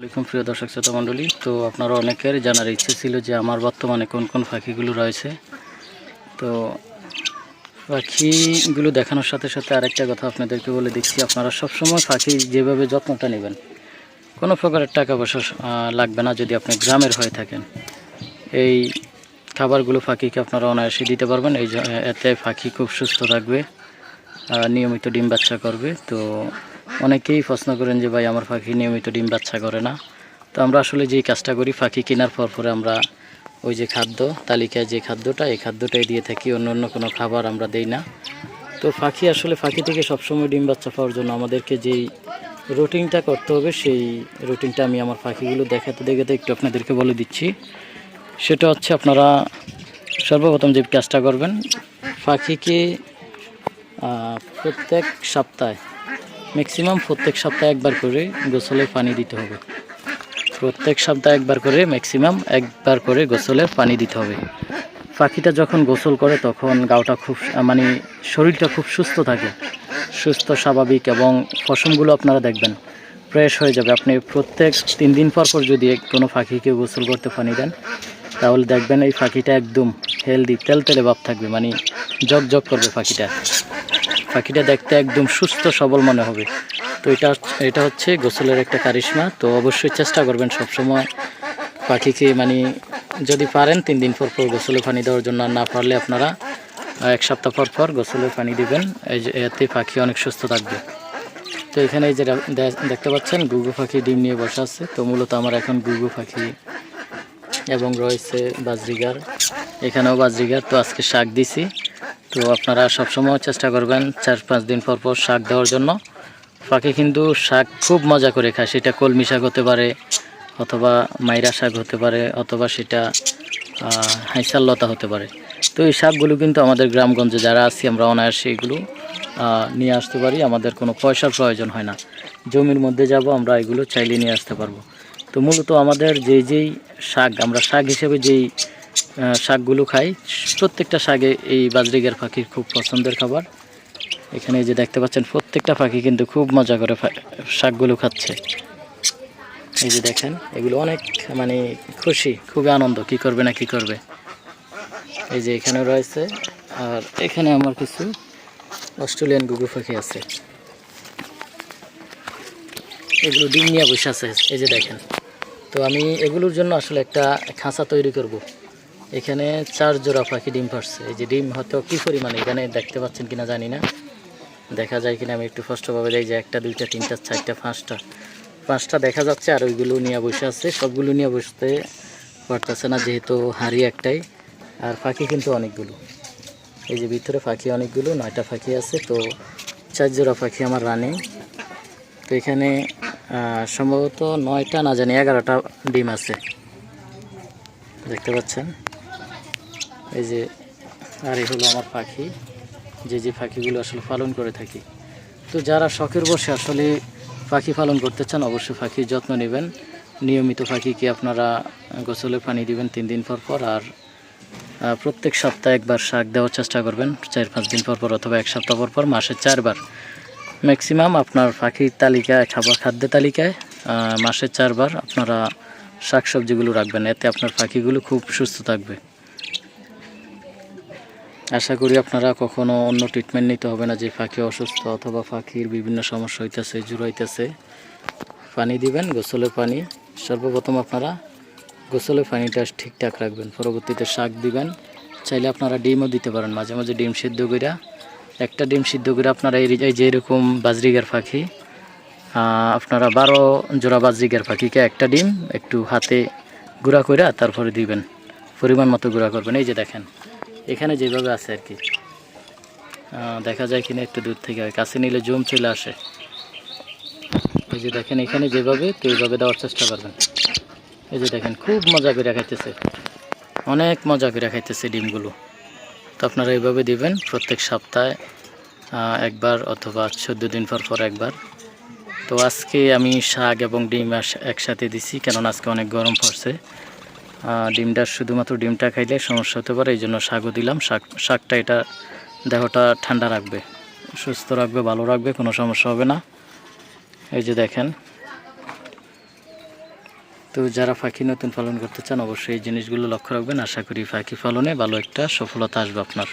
আসসালামাইকুম প্রিয় দর্শক শ্রোতা মণ্ডলী। তো আপনারা অনেকের জানার ইচ্ছে ছিল যে আমার বর্তমানে কোন কোন পাখিগুলো রয়েছে। তো পাখিগুলো দেখানোর সাথে সাথে আরেকটা কথা আপনাদেরকে বলে দিচ্ছি। আপনারা সবসময় পাখি যেভাবে যত্নটা নেবেন, কোনো প্রকারের টাকা পয়সা লাগবে না যদি আপনি গ্রামের হয়ে থাকেন। এই খাবারগুলো পাখিকে আপনারা অনায়াসে দিতে পারবেন। এই এতে পাখি খুব সুস্থ থাকবে নিয়মিত ডিম বাচ্চা করবে। তো অনেকেই প্রশ্ন করেন যে, ভাই, আমার পাখি নিয়মিত ডিম বাচ্চা করে না। তো আমরা আসলে যেই কাজটা করি পাখি কেনার পর পরে আমরা ওই যে খাদ্য, তালিকায় যে খাদ্যটা, এই খাদ্যটাই দিয়ে থাকি, অন্য অন্য কোনো খাবার আমরা দেই না। তো পাখি আসলে পাখি থেকে সবসময় ডিম বাচ্চা পাওয়ার জন্য আমাদেরকে যেই রুটিনটা করতে হবে, সেই রুটিনটা আমি আমার পাখিগুলো দেখাতে দেখাতে একটু আপনাদেরকে বলে দিচ্ছি। সেটা হচ্ছে আপনারা সর্বপ্রথম যে কাজটা করবেন পাখিকে প্রত্যেক সপ্তাহে ম্যাক্সিমাম প্রত্যেক সপ্তাহে একবার করে গোসলের পানি দিতে হবে। প্রত্যেক সপ্তাহে একবার করে ম্যাক্সিমাম একবার করে গোসলের পানি দিতে হবে। পাখিটা যখন গোসল করে তখন গাওটা খুব মানে শরীরটা খুব সুস্থ থাকে। সুস্থ, স্বাভাবিক এবং পশমগুলো আপনারা দেখবেন ফ্রেশ হয়ে যাবে। আপনি প্রত্যেক তিন দিন পর পর যদি কোনো পাখিকে গোসল করতে পানি দেন, তাহলে দেখবেন এই পাখিটা একদম হেলদি তেলতেলে ভাব থাকবে মানে জগ জগ করবে পাখিটা। পাখিটা দেখতে একদম সুস্থ, সবল মনে হবে। তো এটা এটা হচ্ছে গোসলের একটা কারিশমা। তো অবশ্যই চেষ্টা করবেন সবসময় পাখিকে মানে যদি পারেন তিন দিন পর পর গোসলে পানি দেওয়ার জন্য না পারলে আপনারা এক সপ্তাহ পর পর গোসলে পানি দিবেন। এই যে, এতে পাখি অনেক সুস্থ থাকবে। তো এখানে এই যে দেখতে পাচ্ছেন, গুগু পাখি ডিম নিয়ে বসে আছে। তো মূলত আমার এখন গুগু পাখি এবং রয়েছে বাজরিগার। এখানেও বাজরিগার। তো আজকে শাক দিছি। তো আপনারা সবসময় চেষ্টা করবেন চার পাঁচ দিন পর পর শাক দেওয়ার জন্য। পাখি কিন্তু শাক খুব মজা করে খায়। সেটা কলমি শাক হতে পারে, অথবা মাইরা শাক হতে পারে, অথবা সেটা হাইসাল লতা হতে পারে। তো এই শাকগুলো কিন্তু আমাদের গ্রামগঞ্জে যারা আছি, আমরা অনায়াসে এগুলো নিয়ে আসতে পারি। আমাদের কোনো পয়সার প্রয়োজন হয় না। জমির মধ্যে যাব, আমরা এগুলো চাইলে নিয়ে আসতে পারব। তো মূলত আমাদের যেই যেই শাক, আমরা শাক হিসেবে যেই শাকগুলো খাই। প্রত্যেকটা শাকে এই বাজরিগার পাখির খুব পছন্দের খাবার। এখানে যে দেখতে পাচ্ছেন, প্রত্যেকটা পাখি কিন্তু খুব মজা করে শাকগুলো খাচ্ছে। এই যে দেখেন, এগুলো অনেক মানে খুশি খুবই আনন্দ, কি করবে না কি করবে। এই যে এখানে রয়েছে, আর এখানে আমার কিছু অস্ট্রেলিয়ান গুগু পাখি আছে। এগুলো ডিম নিয়ে বসে আছে, এই যে দেখেন। তো আমি এগুলোর জন্য আসলে একটা খাঁচা তৈরি করব। এখানে চার জোড়া পাখি ডিম পারছে এই যে ডিম হয়তো কী পরিমাণে, এখানে দেখতে পাচ্ছেন কিনা জানি না। দেখা যায় কিনা আমি একটু স্পষ্টভাবে দেখি যে একটা, দুইটা, তিনটা, চারটা, পাঁচটা। পাঁচটা দেখা যাচ্ছে আর ওইগুলো নিয়ে বসে আছে। সবগুলো নিয়ে বসতে পারতেছে না যেহেতু হাড়ি একটাই। আর পাখি কিন্তু অনেকগুলো। এই যে ভিতরে পাখি অনেকগুলো, নয়টা পাখি আছে, তো চার জোড়া পাখি আমার রানিং। তো এখানে সম্ভবত নয়টা না জানি, এগারোটা ডিম আছে। দেখতে পাচ্ছেন? এই যে আর এই হলো আমার পাখি, যে যে পাখিগুলো আসলে পালন করে থাকি। তো যারা শখের বসে আসলে পাখি পালন করতে চান, অবশ্যই পাখির যত্ন নেবেন। নিয়মিত পাখিকে আপনারা গোসলে পানি দিবেন তিন দিন পর পর আর প্রত্যেক সপ্তাহে একবার শাক দেওয়ার চেষ্টা করবেন। চার পাঁচ দিন পর পর অথবা এক সপ্তাহ পর পর মাসে চারবার। ম্যাক্সিমাম আপনার পাখির তালিকায়, খাবার খাদ্য তালিকায় মাসে চারবার আপনারা শাকসবজিগুলো রাখবেন। এতে আপনার পাখিগুলো খুব সুস্থ থাকবে। আশা করি আপনারা কখনো অন্য ট্রিটমেন্ট নিতে হবে না, যে পাখি অসুস্থ অথবা পাখির বিভিন্ন সমস্যা হইতেছে জুড়াইতেছে পানি দিবেন গোসলের পানি। সর্বপ্রথম আপনারা গোসলের পানিটা ঠিকঠাক রাখবেন, পরবর্তীতে শাক দিবেন। চাইলে আপনারা ডিমও দিতে পারেন, মাঝে মাঝে ডিম সিদ্ধ কইরা। একটা ডিম সিদ্ধ করে আপনারা এই এই যে এরকম বাজরিগার পাখি আপনারা বারো জোড়া বাজরিগার পাখিকে একটা ডিম একটু হাতে গুঁড়া কইরা তারপরে দিবেন, পরিমাণ মতো গুঁড়া করবেন। এই যে দেখেন এখানে যেভাবে আছে আর কি। দেখা যায় কিনা একটু দূর থেকে কাছে নিলে জুম চলে আসে। এই যে দেখেন এখানে যেভাবে, তো এইভাবে দেওয়ার চেষ্টা করবেন। এই যে দেখেন, খুব মজা করে খাইতেছে। অনেক মজা করে খাইতেছে ডিমগুলো। তো আপনারা এইভাবে দিবেন প্রত্যেক সপ্তাহে একবার অথবা চোদ্দ দিন পর পর একবার। তো আজকে আমি শাক এবং ডিম একসাথে দিছি, কেননা আজকে অনেক গরম পড়ছে। ডিমটা শুধুমাত্র ডিমটা খাইলে সমস্যা হতে পারে, এই জন্য শাকও দিলাম। শাক, শাকটা এটা দেহটা ঠান্ডা রাখবে, সুস্থ রাখবে, ভালো রাখবে, কোনো সমস্যা হবে না। এই যে দেখেন, তো যারা পাখি নতুন পালন করতে চান, অবশ্যই এই জিনিসগুলো লক্ষ্য রাখবেন। আশা করি পাখি পালনে ভালো একটা সফলতা আসবে আপনার।